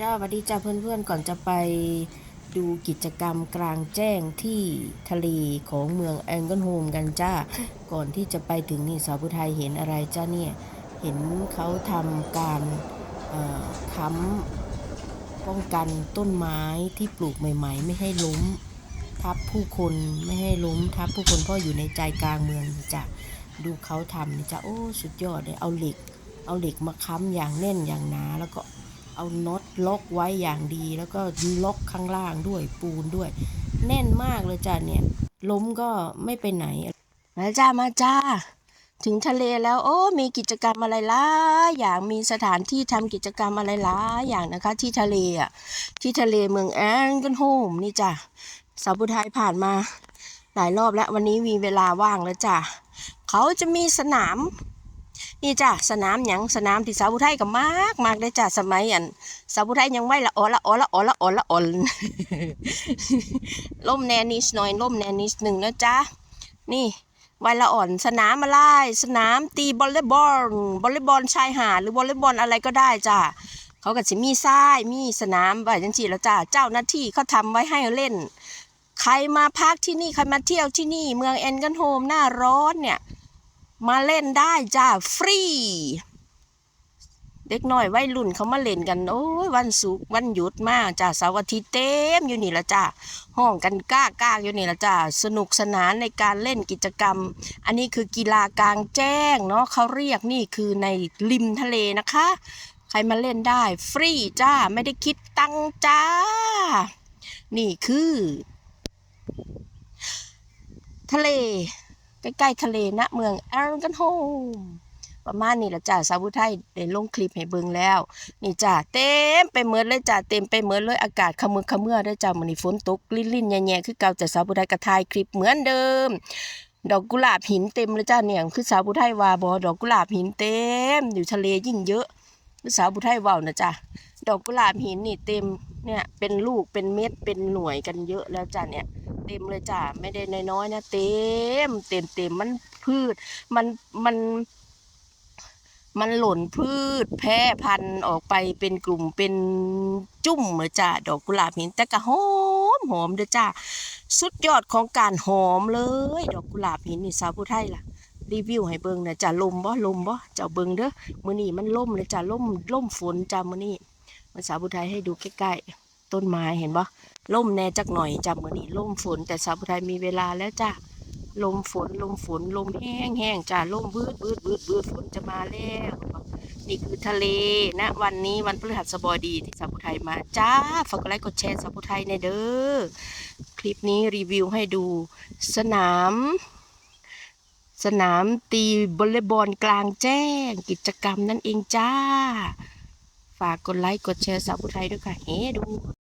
จ้าสวัสดีจ้าเพื่อนๆก่อนจะไปดูกิจกรรมกลางแจ้งที่ทะเลของเมืองแองเกิลโฮมกันจ้า ก่อนที่จะไปถึงนี่สาวผู้ไทยเห็นอะไรจ้าเนี่ย เห็นเขาทำการค้ำป้องกันต้นไม้ที่ปลูกใหม่ ๆ ไม่ให้ล้มทับผู้คนไม่ให้ล้มทับผู้คนเพราะอยู่ในใจกลางเมืองจ้ะดูเขาทำนี่จ้ะโอ้สุดยอดเลยเอาเหล็ก เอาเหล็กมาค้ำอย่างแน่นอย่างหนาแล้วก็ เอาน็อตล็อกไว้อย่างดี แล้วก็ล็อกข้างล่างด้วยปูนด้วย แน่นมากเลยจ้ะเนี่ย ล้มก็ไม่ไปไหน มาจ้ามาจ้า ถึงทะเลแล้วโอ้ มีกิจกรรมอะไรล่ะอย่างมีสถานที่ทำกิจกรรมอะไรล่ะอย่างนะคะ ที่ทะเลอะที่ทะเลเมืองแองเกิลโฮมนี่จ้ะสาวบุไทยผ่านมา หลายรอบแล้ววันนี้มีเวลาว่างแล้วจ้ะเขาจะมีสนาม นี่จ้ะสนามหยังสนามที่สาวผู้ไทยก็มากมากเลยจ้ะสมัยอันสาวผู้ไทยยังไม่ละอ่อนละอ่อนละอ่อนละอ่อนละอ่อนล่มแนนิดหน่อยล่มแนนิดหนึ่งนะจ๊ะนี่ไวละอ่อนสนามอะไรสนามตีบอลเลย์บอลบอลเลย์บอลชายหาดหรือวอลเลย์บอลอะไรก็ได้จ้ะเขาก็จะมีทรายมีสนามไว้จังซี่แล้วจ้ะเจ้าหน้าที่เขาทำไว้ให้เล่น ใครมาพักที่นี่ใครมาเที่ยวที่นี่ เมืองแอนกันโฮมหน้าร้อนเนี่ย มาเล่นได้จ้าฟรี เด็กน้อยวัยรุ่นเขามาเล่นกัน โอ้ยวันศุกร์วันหยุดมากจ้าเสาร์อาทิตย์เต็มอยู่นี่ละจ้าห้องกันก้ากากอยู่นี่ละจ้าสนุกสนานในการเล่นกิจกรรม อันนี้คือกีฬากลางแจ้งเนาะเขาเรียกนี่คือในริมทะเลนะคะ ใครมาเล่นได้ฟรีจ้าไม่ได้คิดตังจ้า นี่คือ ทะเล ใกล้ๆ ทะเลณเมืองแอร์กันโฮมประมาณนี้ละจ้าสาวผู้ไทยได้ลงคลิปให้เบิ่งแล้ว นี่จ้าเต็มไปหมดเลยจ้าเต็มไปหมดเลยอากาศขมือขมือเด้จ้ามื้อนี้ฝนตกลิ่นๆแย่ๆคือเก่าแต่สาวผู้ไทยก็ถ่ายคลิปเหมือนเดิม ดอกกุหลาบหินเต็มเลยจ้าเนี่ยคือสาวผู้ไทยว่าบ่ดอกกุหลาบหินเต็ม อยู่ทะเลยิ่งเยอะคือสาวผู้ไทยว้านะจ้าดอกกุหลาบหินนี่เต็มเนี่ยเป็นลูกเป็นเม็ดเป็นหน่วยกันเยอะแล้วจ้าเนี่ย เต็มเลยจ้ะไม่ได้น้อยๆนะเต็มเต็มเต็มมันพืช มันมันมันหล่นพืชแพร่พันธุ์ออกไปเป็นกลุ่มเป็นจุ่มเลยจ้ะดอกกุหลาบหินแต่ก็หอมหอมเด้อจ้าสุดยอดของการหอมเลย ดอกกุหลาบหินนี่สาวผู้ไทยล่ะ รีวิวให้เบิ่งนะจ้ะลมบ่ลมบ่เจ้าเบิ่งเด้อมื้อนี้มันล่มเลยจ้ะล่มล่มฝนจ้ะมื้อนี้มันสาวผู้ไทยให้ดูใกล้ๆ ต้นไม้เห็นบ่ล่มแน่จักหน่อยจ้ะมื้อนี้ล่มฝน แต่สาวผู้ไทยมีเวลาแล้วจ้ะลมฝนลมฝนลมแห้งแห้งจ้ะลมวืดวืดวืดวืดฝนจะมาแล้วนี่คือทะเลนะวันนี้วันพฤหัสบดีที่สาวผู้ไทยมาจ้าฝากกดไลค์กดแชร์สาวผู้ไทยในเด้อคลิปนี้รีวิวให้ดูสนาม สนามตีวอลเลย์บอลกลางแจ้งกิจกรรมนั่นเองจ้า ฝากกดไลค์กดแชร์สาวผู้ไทยด้วยค่ะเฮ้ดู